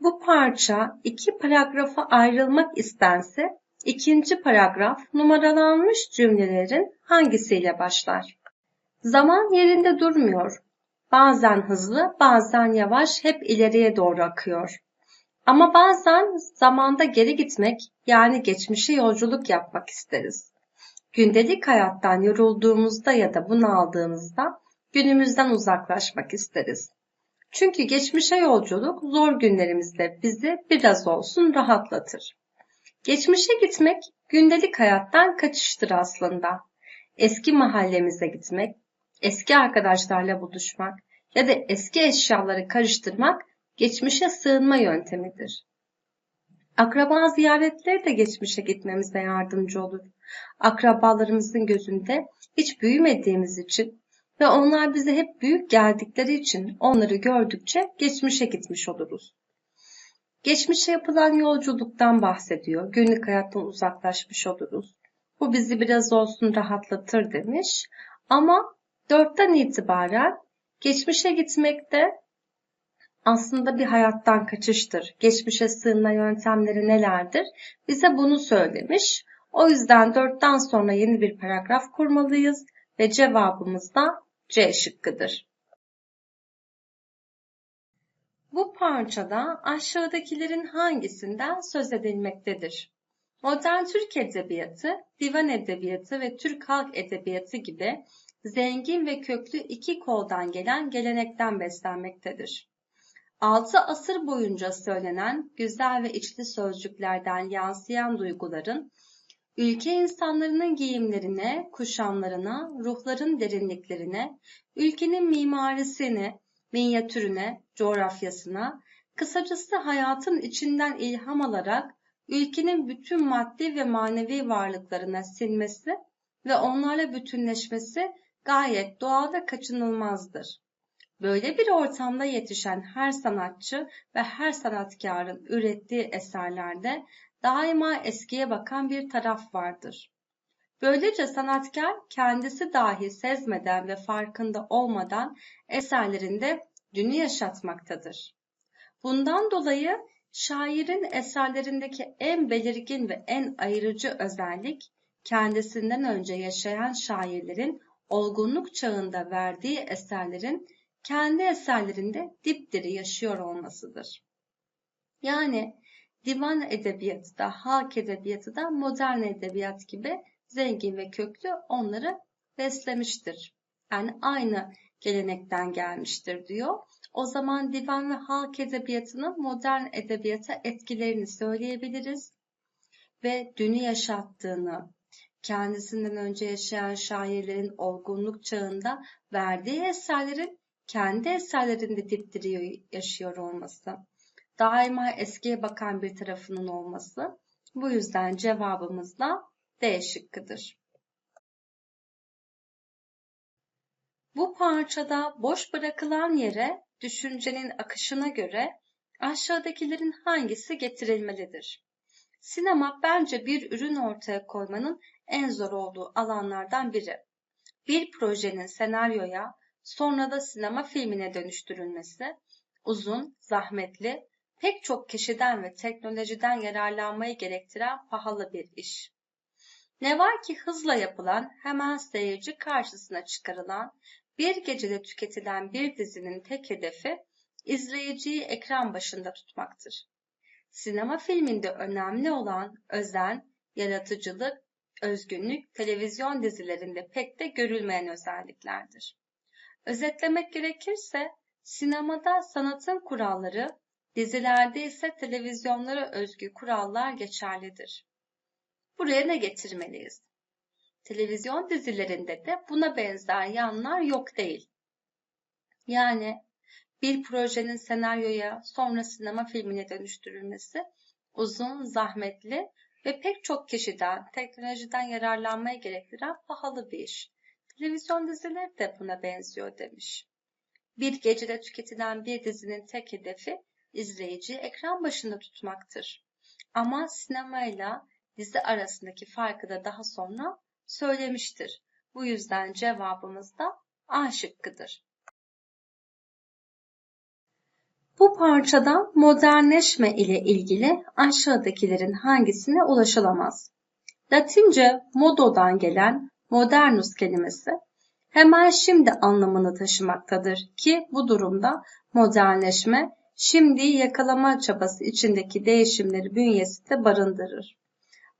Bu parça iki paragrafa ayrılmak istense ikinci paragraf numaralanmış cümlelerin hangisiyle başlar? Zaman yerinde durmuyor. Bazen hızlı, bazen yavaş, hep ileriye doğru akıyor. Ama bazen zamanda geri gitmek, yani geçmişe yolculuk yapmak isteriz. Gündelik hayattan yorulduğumuzda ya da bunaldığımızda günümüzden uzaklaşmak isteriz. Çünkü geçmişe yolculuk zor günlerimizde bizi biraz olsun rahatlatır. Geçmişe gitmek gündelik hayattan kaçıştır aslında. Eski mahallemize gitmek, eski arkadaşlarla buluşmak ya da eski eşyaları karıştırmak geçmişe sığınma yöntemidir. Akraba ziyaretleri de geçmişe gitmemize yardımcı olur. Akrabalarımızın gözünde hiç büyümediğimiz için ve onlar bize hep büyük geldikleri için onları gördükçe geçmişe gitmiş oluruz. Geçmişe yapılan yolculuktan bahsediyor. Günlük hayattan uzaklaşmış oluruz. Bu bizi biraz olsun rahatlatır demiş. Ama dörtten itibaren geçmişe gitmekte aslında bir hayattan kaçıştır. Geçmişe sığınma yöntemleri nelerdir? Bize bunu söylemiş. O yüzden dörtten sonra yeni bir paragraf kurmalıyız ve cevabımız da C şıkkıdır. Bu parçada aşağıdakilerin hangisinden söz edilmektedir? Modern Türk Edebiyatı, Divan Edebiyatı ve Türk Halk Edebiyatı gibi zengin ve köklü iki koldan gelen gelenekten beslenmektedir. Altı asır boyunca söylenen güzel ve içli sözcüklerden yansıyan duyguların ülke insanlarının giyimlerine, kuşamlarına, ruhların derinliklerine, ülkenin mimarisine, minyatürüne, coğrafyasına, kısacası hayatın içinden ilham alarak ülkenin bütün maddi ve manevi varlıklarına sinmesi ve onlarla bütünleşmesi gayet doğal ve kaçınılmazdır. Böyle bir ortamda yetişen her sanatçı ve her sanatkarın ürettiği eserlerde daima eskiye bakan bir taraf vardır. Böylece sanatkar kendisi dahi sezmeden ve farkında olmadan eserlerinde dünü yaşatmaktadır. Bundan dolayı şairin eserlerindeki en belirgin ve en ayırıcı özellik kendisinden önce yaşayan şairlerin olgunluk çağında verdiği eserlerin kendi eserlerinde dipdiri yaşıyor olmasıdır. Yani divan edebiyatı da, halk edebiyatı da modern edebiyat gibi zengin ve köklü onları beslemiştir. Yani aynı gelenekten gelmiştir diyor. O zaman divan ve halk edebiyatının modern edebiyata etkilerini söyleyebiliriz ve dünü yaşattığını, kendisinden önce yaşayan şairlerin olgunluk çağında verdiği eserlerin kendi eserlerinde dipdiriyor yaşıyor olması, daima eskiye bakan bir tarafının olması, bu yüzden cevabımız da D şıkkıdır. Bu parçada boş bırakılan yere düşüncenin akışına göre aşağıdakilerin hangisi getirilmelidir? Sinema bence bir ürün ortaya koymanın en zor olduğu alanlardan biri. Bir projenin senaryoya, sonra da sinema filmine dönüştürülmesi, uzun, zahmetli, pek çok kişiden ve teknolojiden yararlanmayı gerektiren pahalı bir iş. Ne var ki hızla yapılan, hemen seyirci karşısına çıkarılan, bir gecede tüketilen bir dizinin tek hedefi izleyiciyi ekran başında tutmaktır. Sinema filminde önemli olan özen, yaratıcılık, özgünlük televizyon dizilerinde pek de görülmeyen özelliklerdir. Özetlemek gerekirse sinemada sanatın kuralları, dizilerde ise televizyonlara özgü kurallar geçerlidir. Buraya ne getirmeliyiz? Televizyon dizilerinde de buna benzer yanlar yok değil. Yani bir projenin senaryoya sonra sinema filmine dönüştürülmesi uzun, zahmetli ve pek çok kişiden, teknolojiden yararlanmayı gerektiren pahalı bir iş. Televizyon dizileri de buna benziyor demiş. Bir gecede tüketilen bir dizinin tek hedefi izleyiciyi ekran başında tutmaktır. Ama sinemayla dizi arasındaki farkı da daha sonra söylemiştir. Bu yüzden cevabımız da A şıkkıdır. Bu parçada modernleşme ile ilgili aşağıdakilerin hangisine ulaşılamaz? Latince mododan gelen modernus kelimesi hemen şimdi anlamını taşımaktadır ki bu durumda modernleşme şimdiyi yakalama çabası içindeki değişimleri bünyesinde barındırır.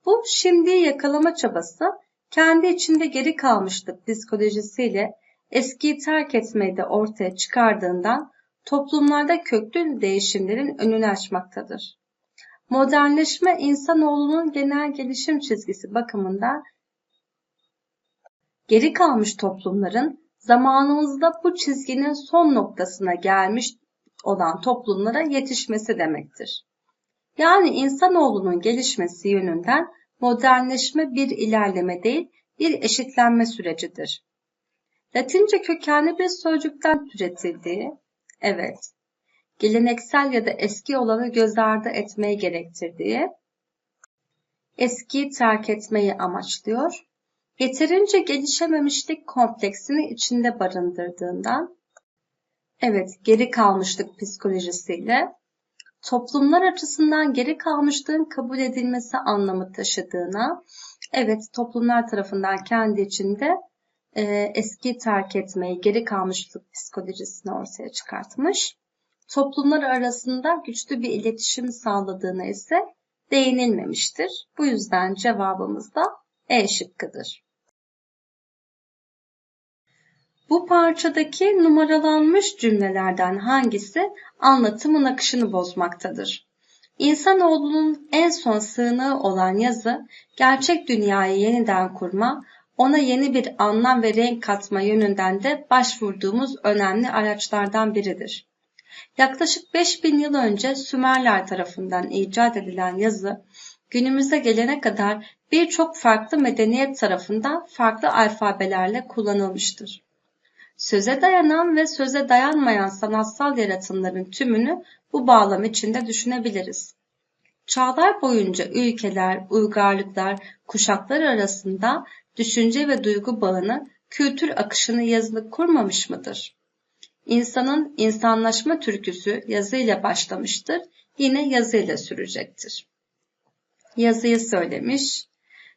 Bu şimdiyi yakalama çabası kendi içinde geri kalmışlık psikolojisiyle eskiyi terk etmeyi de ortaya çıkardığından toplumlarda köklü değişimlerin önünü açmaktadır. Modernleşme insanoğlunun genel gelişim çizgisi bakımından geri kalmış toplumların zamanımızda bu çizginin son noktasına gelmiş olan toplumlara yetişmesi demektir. Yani insanoğlunun gelişmesi yönünden modernleşme bir ilerleme değil, bir eşitlenme sürecidir. Latince kökenli bir sözcükten türetildiği, evet, geleneksel ya da eski olanı göz ardı etmeyi gerektirdiği, eskiyi terk etmeyi amaçlıyor, yeterince gelişememişlik kompleksini içinde barındırdığından, evet geri kalmışlık psikolojisiyle, toplumlar açısından geri kalmışlığın kabul edilmesi anlamı taşıdığına, evet toplumlar tarafından kendi içinde e, eski terk etmeyi, geri kalmışlık psikolojisini ortaya çıkartmış. Toplumlar arasında güçlü bir iletişim sağladığına ise değinilmemiştir. Bu yüzden cevabımız da E şıkkıdır. Bu parçadaki numaralanmış cümlelerden hangisi anlatımın akışını bozmaktadır? İnsanoğlunun en son sığınağı olan yazı, gerçek dünyayı yeniden kurma, ona yeni bir anlam ve renk katma yönünden de başvurduğumuz önemli araçlardan biridir. Yaklaşık 5000 yıl önce Sümerler tarafından icat edilen yazı, günümüze gelene kadar birçok farklı medeniyet tarafından farklı alfabelerle kullanılmıştır. Söze dayanan ve söze dayanmayan sanatsal yaratımların tümünü bu bağlam içinde düşünebiliriz. Çağlar boyunca ülkeler, uygarlıklar, kuşaklar arasında düşünce ve duygu bağını, kültür akışını yazılı kurmamış mıdır? İnsanın insanlaşma türküsü yazıyla başlamıştır, yine yazıyla sürecektir. Yazıyı söylemiş,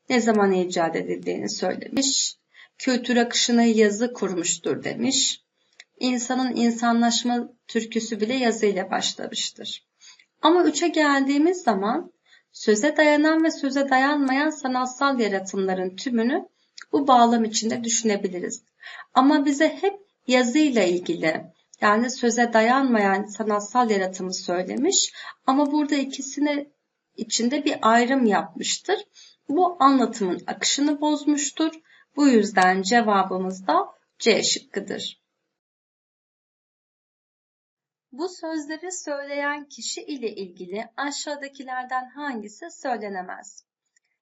ne zaman icat edildiğini söylemiş, kültür akışını yazı kurmuştur demiş. İnsanın insanlaşma türküsü bile yazıyla başlamıştır. Ama üçe geldiğimiz zaman söze dayanan ve söze dayanmayan sanatsal yaratımların tümünü bu bağlam içinde düşünebiliriz. Ama bize hep yazıyla ilgili yani söze dayanmayan sanatsal yaratımı söylemiş ama burada ikisini içinde bir ayrım yapmıştır. Bu anlatımın akışını bozmuştur. Bu yüzden cevabımız da C şıkkıdır. Bu sözleri söyleyen kişi ile ilgili aşağıdakilerden hangisi söylenemez?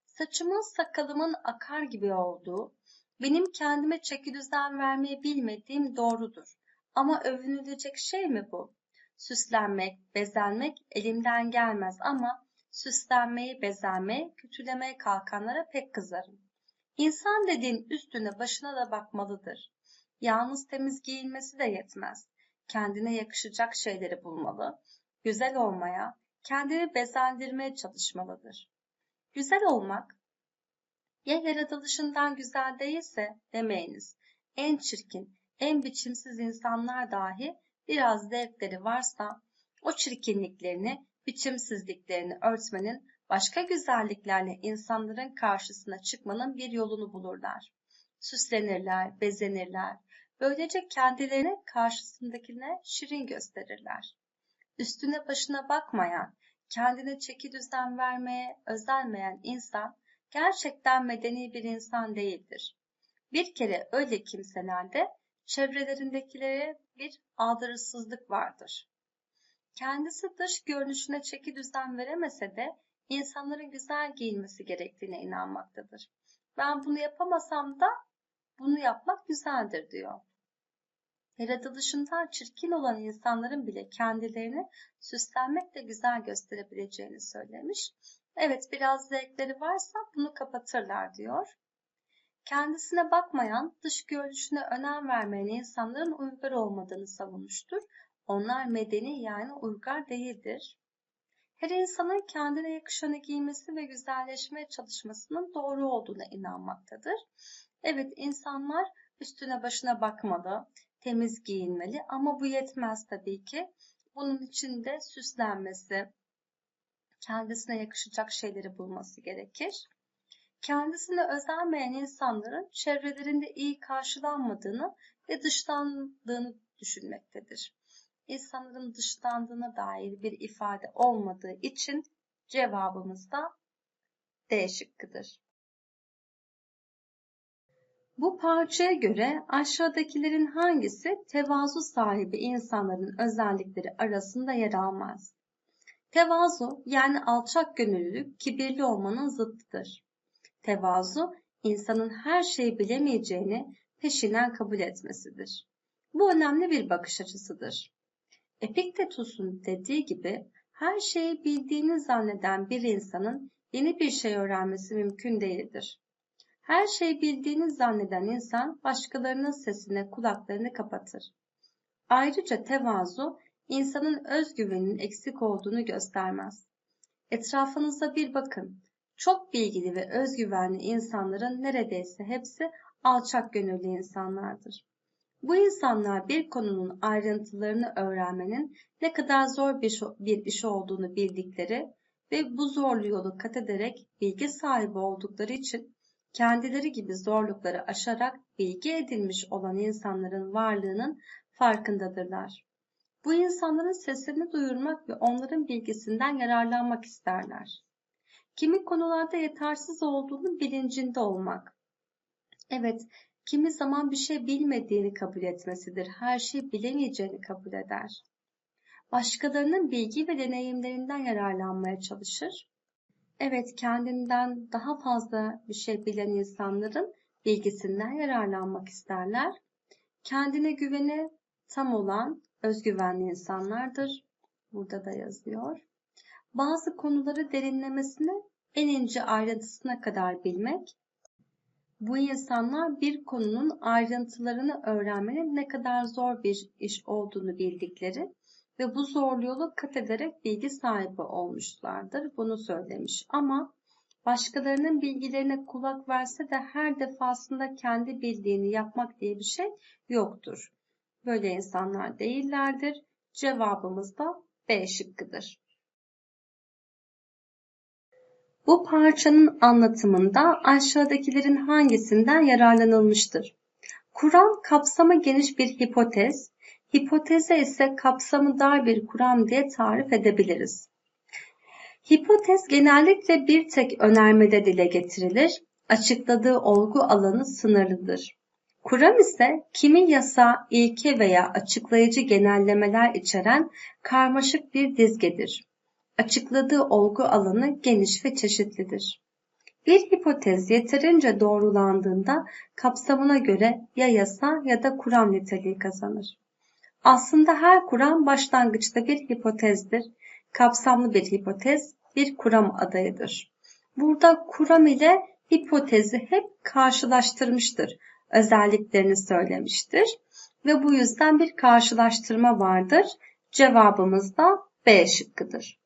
Saçımın sakalımın akar gibi olduğu, benim kendime çeki düzen vermeyi bilmediğim doğrudur. Ama övünülecek şey mi bu? Süslenmek, bezenmek elimden gelmez ama süslenmeyi, bezenmeyi, kötülemeye kalkanlara pek kızarım. İnsan dediğin üstüne başına da bakmalıdır. Yalnız temiz giyinmesi de yetmez. Kendine yakışacak şeyleri bulmalı, güzel olmaya, kendini bezendirmeye çalışmalıdır. Güzel olmak, ya yaratılışından güzel değilse demeyiniz. En çirkin, en biçimsiz insanlar dahi biraz zevkleri varsa o çirkinliklerini, biçimsizliklerini örtmenin başka güzelliklerle insanların karşısına çıkmanın bir yolunu bulurlar. Süslenirler, bezenirler. Böylece kendilerini karşısındakine şirin gösterirler. Üstüne başına bakmayan, kendine çeki düzen vermeye özenmeyen insan gerçekten medeni bir insan değildir. Bir kere öyle kimselerde çevrelerindekilere bir aldırısızlık vardır. Kendisi dış görünüşüne çeki düzen veremese de insanların güzel giyinmesi gerektiğine inanmaktadır. Ben bunu yapamasam da bunu yapmak güzeldir diyor. Yaratılışından çirkin olan insanların bile kendilerini süslenmekle güzel gösterebileceğini söylemiş. Evet biraz zevkleri varsa bunu kapatırlar diyor. Kendisine bakmayan, dış görünüşüne önem vermeyen insanların uygar olmadığını savunmuştur. Onlar medeni yani uygar değildir. Her insanın kendine yakışanı giymesi ve güzelleşmeye çalışmasının doğru olduğuna inanmaktadır. Evet insanlar üstüne başına bakmalı, temiz giyinmeli ama bu yetmez tabii ki. Bunun için de süslenmesi, kendisine yakışacak şeyleri bulması gerekir. Kendisine özenmeyen insanların çevrelerinde iyi karşılanmadığını ve dışlandığını düşünmektedir. İnsanların dışlandığına dair bir ifade olmadığı için cevabımız da D şıkkıdır. Bu parçaya göre aşağıdakilerin hangisi tevazu sahibi insanların özellikleri arasında yer almaz? Tevazu yani alçak gönüllülük kibirli olmanın zıttıdır. Tevazu insanın her şeyi bilemeyeceğini peşinden kabul etmesidir. Bu önemli bir bakış açısıdır. Epiktetus'un dediği gibi her şeyi bildiğini zanneden bir insanın yeni bir şey öğrenmesi mümkün değildir. Her şeyi bildiğini zanneden insan başkalarının sesine kulaklarını kapatır. Ayrıca tevazu insanın özgüveninin eksik olduğunu göstermez. Etrafınıza bir bakın. Çok bilgili ve özgüvenli insanların neredeyse hepsi alçak gönüllü insanlardır. Bu insanlar bir konunun ayrıntılarını öğrenmenin ne kadar zor bir, bir iş olduğunu bildikleri ve bu zorlu yolu kat ederek bilgi sahibi oldukları için kendileri gibi zorlukları aşarak bilgi edinmiş olan insanların varlığının farkındadırlar. Bu insanların sesini duyurmak ve onların bilgisinden yararlanmak isterler. Kimi konularda yetersiz olduğunu bilincinde olmak. Evet, kimi zaman bir şey bilmediğini kabul etmesidir. Her şey bilemeyeceğini kabul eder. Başkalarının bilgi ve deneyimlerinden yararlanmaya çalışır. Evet, kendinden daha fazla bir şey bilen insanların bilgisinden yararlanmak isterler. Kendine güveni tam olan özgüvenli insanlardır. Burada da yazıyor. Bazı konuları derinlemesine en ince ayrıntısına kadar bilmek, bu insanlar bir konunun ayrıntılarını öğrenmenin ne kadar zor bir iş olduğunu bildikleri ve bu zorlu yolu kat ederek bilgi sahibi olmuşlardır. Bunu söylemiş ama başkalarının bilgilerine kulak verse de her defasında kendi bildiğini yapmak diye bir şey yoktur. Böyle insanlar değillerdir. Cevabımız da B şıkkıdır. Bu parçanın anlatımında aşağıdakilerin hangisinden yararlanılmıştır? Kuram kapsamı geniş bir hipotez, hipoteze ise kapsamı dar bir kuram diye tarif edebiliriz. Hipotez genellikle bir tek önermede dile getirilir, açıkladığı olgu alanı sınırlıdır. Kuram ise kimi yasa, ilke veya açıklayıcı genellemeler içeren karmaşık bir dizgedir. Açıkladığı olgu alanı geniş ve çeşitlidir. Bir hipotez yeterince doğrulandığında kapsamına göre ya yasa ya da kuram niteliği kazanır. Aslında her kuram başlangıçta bir hipotezdir. Kapsamlı bir hipotez bir kuram adayıdır. Burada kuram ile hipotezi hep karşılaştırmıştır özelliklerini söylemiştir. Ve bu yüzden bir karşılaştırma vardır. Cevabımız da B şıkkıdır.